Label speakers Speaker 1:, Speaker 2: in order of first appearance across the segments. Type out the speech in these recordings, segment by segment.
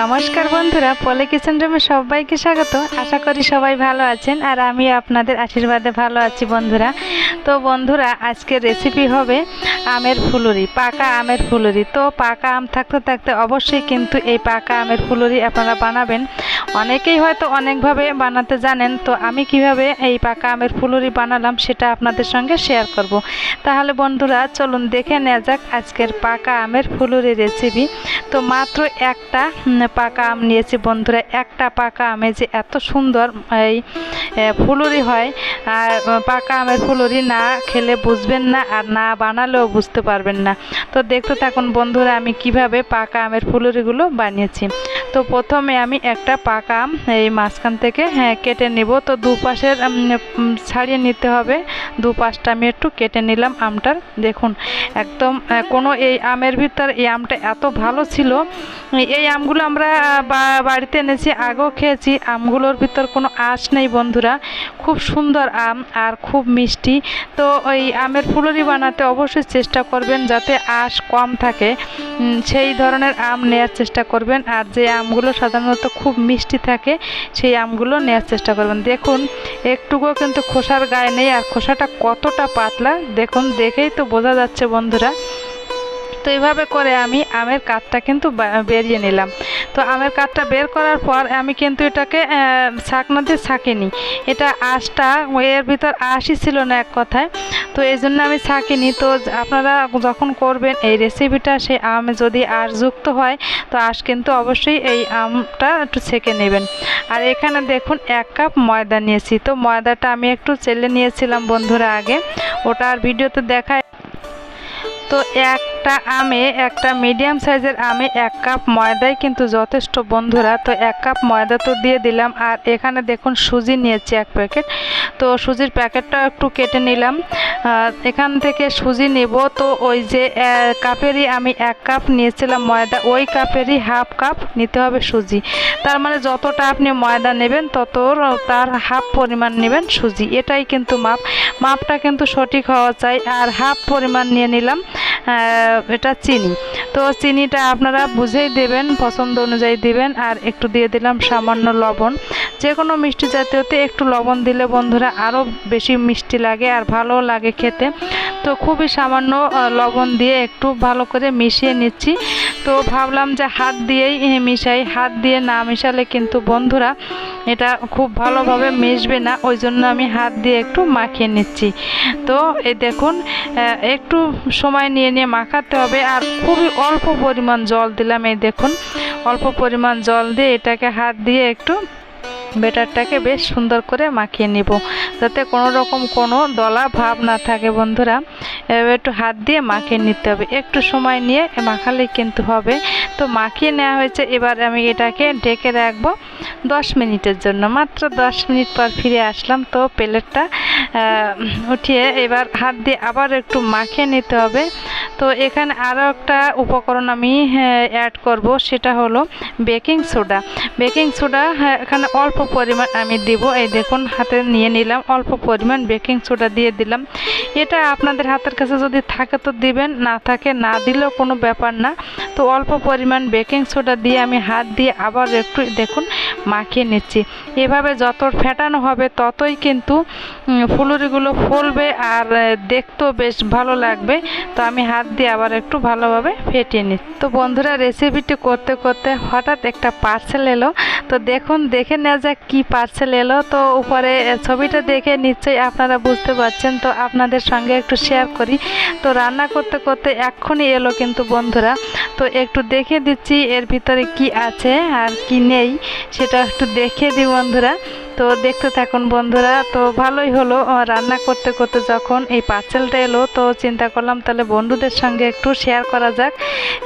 Speaker 1: নমস্কার বন্ধুরা, পলে কিচেন রুমে সবাইকে স্বাগত। আশা করি সবাই ভালো আছেন আর আমি আপনাদের আশীর্বাদে ভালো আছি বন্ধুরা। তো বন্ধুরা, আজকের রেসিপি হবে আমের ফুলুরি, পাকা আমের ফুলুরি। তো পাকা আম থাকতে থাকতে অবশ্যই কিন্তু এই পাকা আমের ফুলুরি আপনারা বানাবেন। অনেকেই হয়তো অনেকভাবে বানাতে জানেন, তো আমি কীভাবে এই পাকা আমের ফুলুরি বানালাম সেটা আপনাদের সঙ্গে শেয়ার করব। তাহলে বন্ধুরা, চলুন দেখে নেওয়া যাক আজকের পাকা আমের ফুলুরি রেসিপি। তো মাত্র একটা পাকা আম নিয়েছি বন্ধুরা। একটা পাকা আমে যে এত সুন্দর এই ফুলুরি হয়, আর পাকা আমের ফুলুরি না খেলে বুঝবেন না, আর না বানালেও বুঝতে পারবেন না। তো দেখতে থাকুন বন্ধুরা আমি কীভাবে পাকা আমের ফুলুরিগুলো বানিয়েছি। তো প্রথমে আমি একটা পাকা আম এই মাঝখান থেকে হ্যাঁ কেটে নিব। তো দুপাশের ছাড়িয়ে নিতে হবে। দুপাশটা আমি একটু কেটে নিলাম আমটার। দেখুন, একদম কোনো এই আমের ভিতর এই আমটা এত ভালো ছিল। এই আমগুলো আমরা বাড়িতে এনেছি, আগেও খেয়েছি। আমগুলোর ভিতর কোনো আঁশ নেই বন্ধুরা। খুব সুন্দর আম আর খুব মিষ্টি। তো ওই আমের ফুলুরি বানাতে অবশ্যই চেষ্টা করবেন, যাতে আঁশ কম থাকে। সেই ধরনের আম নেওয়ার চেষ্টা করবেন। আর যে আমগুলো সাধারণত খুব মিষ্টি থাকে, সেই আমগুলো নেওয়ার চেষ্টা করবেন। দেখুন, একটুকুও কিন্তু খোসার গায়ে নেই আর খোসাটা কতটা পাতলা, দেখুন, দেখেই তো বোঝা যাচ্ছে বন্ধুরা। তো এইভাবে করে আমি আমের কাঠটা কিন্তু বেরিয়ে নিলাম। তো আমের কাঠটা বের করার পর আমি কিন্তু এটাকে ছাকনা দিয়ে ছাঁকিনি। এটা আঁশটা, এর ভিতর আঁশই ছিল না এক কথায়। তো এই জন্য আমি ছাঁকিনি তো আপনারা যখন করবেন এই রেসিপিটা সেই আম যদি আর যুক্ত হয়, তো আশ কিন্তু অবশ্যই এই আমটা একটু ছেঁকে নেবেন। আর এখানে দেখুন, এক কাপ ময়দা নিয়েছি। তো ময়দাটা আমি একটু চেলে নিয়েছিলাম বন্ধুরা আগে। ওটা আর ভিডিওতে দেখায় তো একটা আমে, একটা মিডিয়াম সাইজের আমে এক কাপ ময়দাই কিন্তু যথেষ্ট বন্ধুরা। তো এক কাপ ময়দা তো দিয়ে দিলাম আর এখানে দেখুন সুজি নিয়েছি এক প্যাকেট। তো সুজির প্যাকেটটা একটু কেটে নিলাম। এখান থেকে সুজি নেব। তো ওই যে কাপেরই আমি এক কাপ নিয়েছিলাম ময়দা। ওই কাপেরই হাফ কাপ নিতে হবে সুজি। তার মানে যতটা আপনি ময়দা নেবেন, তত তার হাফ পরিমাণ নেবেন সুজি। এটাই কিন্তু মাপ। মাপটা কিন্তু সঠিক হওয়া চাই। আর হাফ পরিমাণ নিয়ে নিলাম। এটা চিনি। তো চিনিটা আপনারা বুঝেই দেবেন, পছন্দ অনুযায়ী দিবেন, আর একটু দিয়ে দিলাম সামান্য লবণ। যে কোনো মিষ্টি জাতীয়তে একটু লবণ দিলে বন্ধুরা আরও বেশি মিষ্টি লাগে আর ভালো লাগে খেতে। তো খুবই সামান্য লবণ দিয়ে একটু ভালো করে মিশিয়ে নিচ্ছি। তো ভাবলাম যে হাত দিয়েই মিশাই। হাত দিয়ে না মিশালে কিন্তু বন্ধুরা এটা খুব ভালোভাবে মিশবে না, ওই জন্য আমি হাত দিয়ে একটু মাখিয়ে নিচ্ছি। তো এই দেখুন একটু সময় নিয়ে নিয়ে মাখাতে হবে আর খুবই অল্প পরিমাণ জল দিলাম, এই দেখুন। অল্প পরিমাণ জল দিয়ে এটাকে হাত দিয়ে একটু বেটারটাকে বেশ সুন্দর করে মাখিয়ে নিব। যাতে কোনো রকম কোনো দলা ভাব না থাকে বন্ধুরা। এবার একটু হাত দিয়ে মাখিয়ে নিতে হবে। একটু সময় নিয়ে মাখালেই কিন্তু হবে। তো মাখিয়ে নেওয়া হয়েছে। এবার আমি এটাকে ঢেকে রাখব দশ মিনিটের জন্য। মাত্র দশ মিনিট পর ফিরে আসলাম। তো প্লেটটা উঠিয়ে এবার হাত দিয়ে আবার একটু মাখিয়ে নিতে হবে। তো এখানে আরও একটা উপকরণ আমি অ্যাড করব। সেটা হলো বেকিং সোডা বেকিং সোডা এখানে অল্প পরিমাণ আমি দিব। এই দেখুন, হাতে নিয়ে নিলাম। অল্প পরিমাণ বেকিং সোডা দিয়ে দিলাম। এটা আপনাদের হাতের কাছে যদি থাকে তো দিবেন, না থাকে না দিলেও কোনো ব্যাপার না। তো অল্প পরিমাণ বেকিং সোডা দিয়ে আমি হাত দিয়ে আবার একটু দেখুন মাখিয়ে নিচ্ছি। এভাবে যত ফেটানো হবে ততই কিন্তু ফুলুরিগুলো ফুলবে আর দেখতেও বেশ ভালো লাগবে। তো আমি হাত দিয়ে আবার একটু ভালোভাবে ফেটিয়ে নিচ্ছি। তো বন্ধুরা রেসিপিটি করতে করতে হঠাৎ একটা পার্সেল এলো। তো দেখুন, দেখে নেওয়া যাক কী পার্সেল এলো। তো উপরে ছবিটা দেখে নিশ্চয়ই আপনারা বুঝতে পারছেন। তো আপনাদের সঙ্গে একটু শেয়ার করি। তো রান্না করতে করতে এক্ষুনি এলো কিন্তু বন্ধুরা। তো একটু দেখে দিচ্ছি এর ভিতরে কি আছে আর কি নেই। সেটা একটু দেখে দিই বন্ধুরা। তো দেখতে থাকুন বন্ধুরা, তো ভালোই হলো রান্না করতে করতে যখন এই পার্সেলটা এলো, তো চিন্তা করলাম তাহলে বন্ধুদের সঙ্গে একটু শেয়ার করা যাক,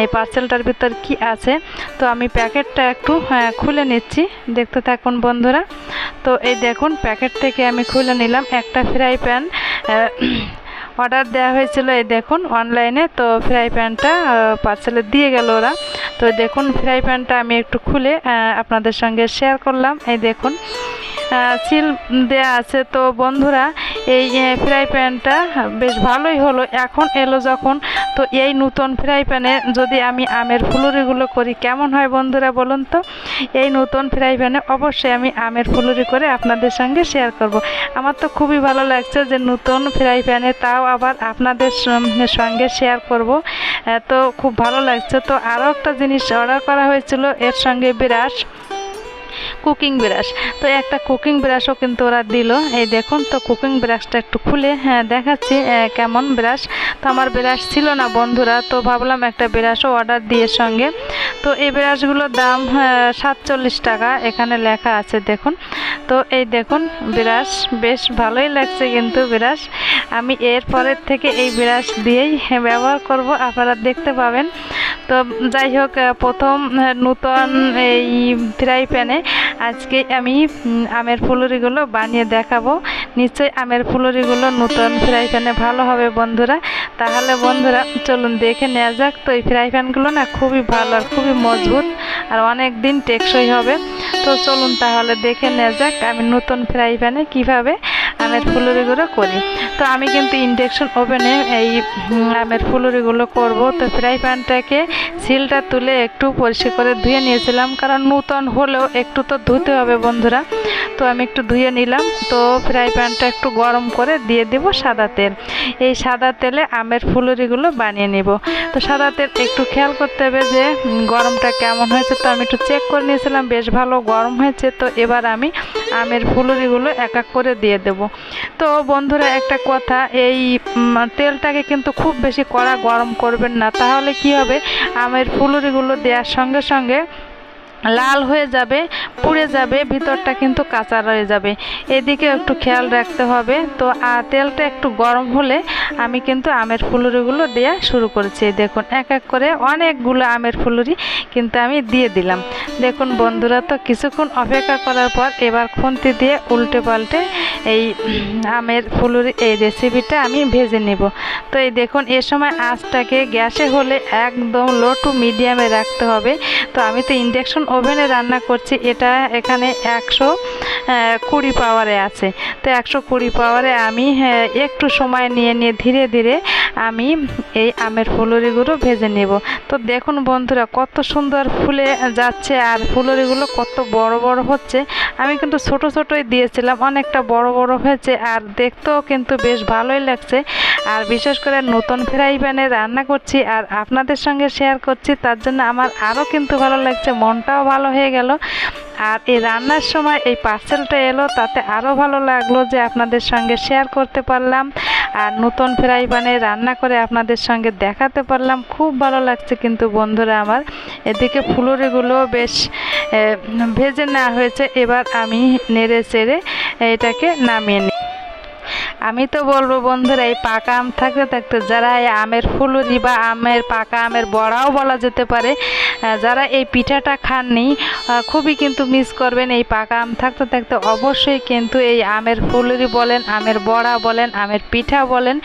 Speaker 1: এই পার্সেলটার ভিতর কি আছে। তো আমি প্যাকেটটা একটু খুলে নিচ্ছি, দেখতে থাকুন বন্ধুরা। তো এই দেখুন, প্যাকেট থেকে আমি খুলে নিলাম একটা ফ্রাই প্যান অর্ডার দেওয়া হয়েছিল, এই দেখুন অনলাইনে তো ফ্রাই প্যানটা পার্সেলে দিয়ে গেল ওরা। তো দেখুন ফ্রাই প্যানটা আমি একটু খুলে আপনাদের সঙ্গে শেয়ার করলাম, এই দেখুন। সিল দেয়া আছে। তো বন্ধুরা, এই ফ্রাই প্যানটা বেশ ভালোই হলো। এখন এলো যখন, তো এই নতুন ফ্রাই প্যানে যদি আমি আমের ফুলুরিগুলো করি, কেমন হয় বন্ধুরা বলুন তো? এই নতুন ফ্রাই প্যানে অবশ্যই আমি আমের ফুলুরি করে আপনাদের সঙ্গে শেয়ার করব। আমার তো খুবই ভালো লাগছে যে নতুন ফ্রাই প্যানে তাও আবার আপনাদের সঙ্গে শেয়ার করব। তো খুব ভালো লাগছে। তো আরও একটা জিনিস অর্ডার করা হয়েছিল, এর সঙ্গে বিরাস কুকিং ব্রাশ তো একটা কুকিং ব্রাশও কিন্তু ওরা দিল। এই দেখুন তো কুকিং ব্রাশটা একটু খুলে হ্যাঁ দেখাচ্ছি কেমন ব্রাশ তো আমার ব্রাশ ছিল না বন্ধুরা তো ভাবলাম একটা ব্রাশও অর্ডার দিয়ে সঙ্গে। তো এই ব্রাশগুলোর দাম সাতচল্লিশ টাকা এখানে লেখা আছে দেখুন। তো এই দেখুন ব্রাশ বেশ ভালোই লাগছে কিন্তু ব্রাশ আমি এরপরের থেকে এই ব্রাশ দিয়েই হ্যাঁ, ব্যবহার করব আপনারা দেখতে পাবেন। তো যাই হোক প্রথম নূতন এই ফ্রাই প্যানে আজকে আমি আমের ফুলুরিগুলো বানিয়ে দেখাবো। নিশ্চয়ই আমের ফুলুরিগুলো নতুন ফ্রাই প্যানে ভালো হবে বন্ধুরা। তাহলে বন্ধুরা, চলুন দেখে নেওয়া যাক। তো এই ফ্রাই প্যানগুলো না খুবই ভালো আর খুবই মজবুত আর অনেক দিন টেকসই হবে। তো চলুন তাহলে দেখে নেওয়া যাক আমি নতুন ফ্রাই প্যানে কীভাবে আমের ফুলুরিগুলো করি। তো আমি কিন্তু ইন্ডাকশন ওভেনে এই আমের ফুলুরিগুলো করব। তো ফ্রাই প্যানটাকে সিলটা তুলে একটু পরিষ্কার করে ধুয়ে নিয়েছিলাম। কারণ নূতন হলেও একটু তো ধুতে হবে বন্ধুরা। তো আমি একটু ধুয়ে নিলাম। তো ফ্রাই প্যানটা একটু গরম করে দিয়ে দেব সাদা তেল। এই সাদা তেলে আমের ফুলুরিগুলো বানিয়ে নেব। তো সাদা তেল একটু খেয়াল করতে হবে যে গরমটা কেমন হয়েছে। তো আমি একটু চেক করে নিয়েছিলাম, বেশ ভালো গরম হয়েছে। তো এবার আমি আমের ফুলুরিগুলো এক এক করে দিয়ে দেব। তো বন্ধুরা, একটা কথা, এই তেলটাকে কিন্তু খুব বেশি কড়া গরম করবেন না। তাহলে কি হবে? আমের ফুলুরিগুলো দেওয়ার সঙ্গে সঙ্গে লাল হয়ে যাবে, পুড়ে যাবে, ভিতরটা কিন্তু কাঁচা রয়ে যাবে। এদিকে একটু খেয়াল রাখতে হবে। তো তেলটা একটু গরম হলে আমি কিন্তু আমের ফুলুরিগুলো দেওয়া শুরু করেছি। দেখুন, এক এক করে অনেকগুলো আমের ফুলুরি কিন্তু আমি দিয়ে দিলাম। দেখুন বন্ধুরা, তো কিছুক্ষণ অপেক্ষা করার পর এবার খুন্তি দিয়ে উল্টে পাল্টে এই আমের ফুলুরি, এই রেসিপিটা আমি ভেজে নেব। তো, এই দেখুন, এ সময় আঁচটাকে গ্যাসে হলে একদম লো টু মিডিয়ামে রাখতে হবে। তো, আমি তো ইন্ডাকশন ওভেনে রান্না করছি, এটা এখানে একশো কুড়ি পাওয়ারে আছে। তো একশো কুড়ি পাওয়ারে আমি একটু সময় নিয়ে নিয়ে ধীরে ধীরে আমি এই আমের ফুলুরিগুলো ভেজে নেব। তো দেখুন বন্ধুরা, কত সুন্দর ফুলে যাচ্ছে আর ফুলুরিগুলো কত বড় বড় হচ্ছে। আমি কিন্তু ছোট ছোটই দিয়েছিলাম, অনেকটা বড় বড় হয়েছে আর দেখতেও কিন্তু বেশ ভালোই লাগছে। আর বিশেষ করে নতুন ফ্রাই প্যানে রান্না করছি আর আপনাদের সঙ্গে শেয়ার করছি, তার জন্য আমার আরও কিন্তু ভালো লাগছে, মনটাও ভালো হয়ে গেল। আর এই রান্নার সময় এই পার্সেলটা এলো, তাতে আরও ভালো লাগল যে আপনাদের সঙ্গে শেয়ার করতে পারলাম আর নতুন ফ্রাই প্যানে রান্না করে আপনাদের সঙ্গে দেখাতে পারলাম। খুব ভালো লাগছে কিন্তু বন্ধুরা আমার। এদিকে ফুলুরিগুলো বেশ ভেজে নেওয়া হয়েছে, এবার আমি নেড়ে চেড়ে এটাকে নামিয়ে নিই। আমি তো বলব বন্ধুরা, এই পাকা আম থাকতে থাকতে যারা এই আমের ফুলুরি বা আমের পাকা আমের বড়াও বলা যেতে পারে যারা এই পিঠাটা খাননি খুবই কিন্তু মিস করবেন এই পাকা আম থাকতে থাকতে। অবশ্যই কিন্তু এই আমের ফুলুরি বলেন, আমের বড়া বলেন, আমের পিঠা বলেন,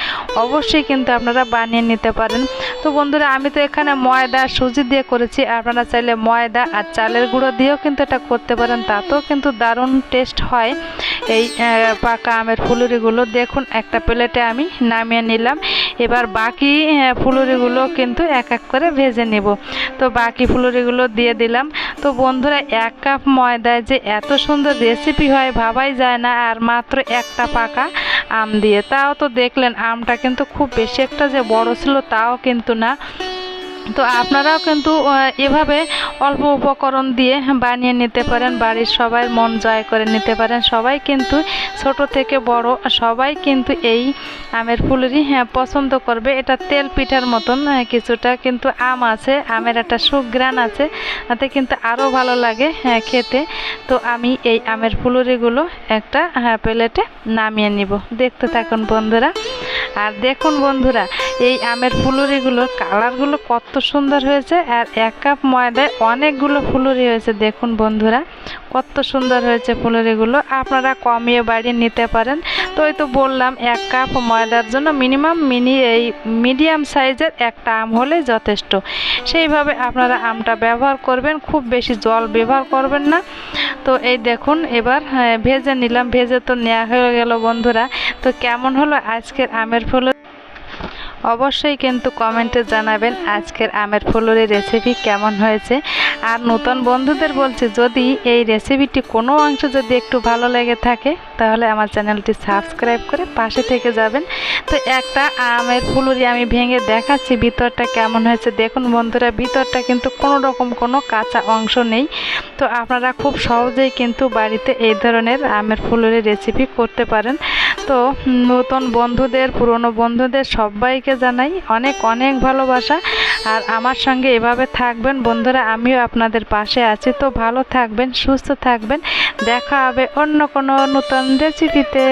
Speaker 1: অবশ্যই কিন্তু আপনারা বানিয়ে নিতে পারেন। তো বন্ধুরা, আমি তো এখানে ময়দা, সুজি দিয়ে করেছি, আপনারা চাইলে ময়দা আর চালের গুঁড়ো দিয়েও কিন্তু এটা করতে পারেন, তাতেও কিন্তু দারুণ টেস্ট হয় এই পাকা আমের ফুলুরিগুলো দেখুন একটা প্লেটে আমি নামিয়ে নিলাম। এবার বাকি ফুলুরিগুলো কিন্তু এক এক করে ভেজে নেব। তো বাকি ফুলুরিগুলো দিয়ে দিলাম। তো বন্ধুরা, এক কাপ ময়দায় যে এত সুন্দর রেসিপি হয় ভাবাই যায় না, আর মাত্র একটা পাকা আম দিয়ে। তাও তো দেখলেন, আমটা কিন্তু খুব বেশি একটা যে বড় ছিল তাও কিন্তু না। তো আপনারাও কিন্তু এভাবে অল্প উপকরণ দিয়ে বানিয়ে নিতে পারেন, বাড়ির সবাই মন জয় করে নিতে পারেন। সবাই কিন্তু ছোট থেকে বড়, সবাই কিন্তু এই আমের ফুলুরি হ্যাঁ পছন্দ করবে। এটা তেল পিঠার মতন কিছুটা কিন্তু আম আছে, আমের একটা সুগ্রান আছে, তাতে কিন্তু আরও ভালো লাগে হ্যাঁ খেতে। তো আমি এই আমের ফুলুরিগুলো একটা হ্যাঁ প্লেটে নামিয়ে নিব। দেখতে থাকুন বন্ধুরা। আর দেখুন বন্ধুরা এই আমের ফুলুরিগুলোর কালারগুলো কত সুন্দর হয়েছে আর এক কাপ ময়দায় অনেকগুলো ফুলুরি হয়েছে। দেখুন বন্ধুরা কত সুন্দর হয়েছে ফুলুরিগুলো। আপনারা কমিয়ে বাড়িয়ে নিতে পারেন। তো ওই তো বললাম এক কাপ ময়দার জন্য মিনিমাম মিনি এই মিডিয়াম সাইজের একটা আম হলেই যথেষ্ট। সেইভাবে আপনারা আমটা ব্যবহার করবেন খুব বেশি জল ব্যবহার করবেন না। তো এই দেখুন এবার হ্যাঁ, ভেজে নিলাম। ভেজে তো নেওয়া হয়ে গেল বন্ধুরা। তো কেমন হলো আজকের আমের ফুল অবশ্যই কিন্তু কমেন্টে জানাবেন আজকের আমের ফুলুরি রেসিপি কেমন হয়েছে। আর নতুন বন্ধুদের বলছি, যদি এই রেসিপিটি কোনো অংশ যদি একটু ভালো লেগে থাকে, তাহলে আমার চ্যানেলটি সাবস্ক্রাইব করে পাশে থেকে যাবেন। তো একটা আমের ফুলুরি আমি ভেঙে দেখাচ্ছি, ভিতরটা কেমন হয়েছে। দেখুন বন্ধুরা, ভিতরটা কিন্তু কোনো রকম কোনো কাঁচা অংশ নেই। তো আপনারা খুব সহজেই কিন্তু বাড়িতে এই ধরনের আমের ফুলুরি রেসিপি করতে পারেন। তো নতুন বন্ধুদের, পুরনো বন্ধুদের সবাইকে জানাই অনেক অনেক ভালোবাসা। আর আমার সঙ্গে এভাবে থাকবেন বন্ধুরা, আমিও আপনাদের পাশে আছি। তো ভালো থাকবেন, সুস্থ থাকবেন। দেখা হবে অন্য কোনো নতুন রেসিপিতে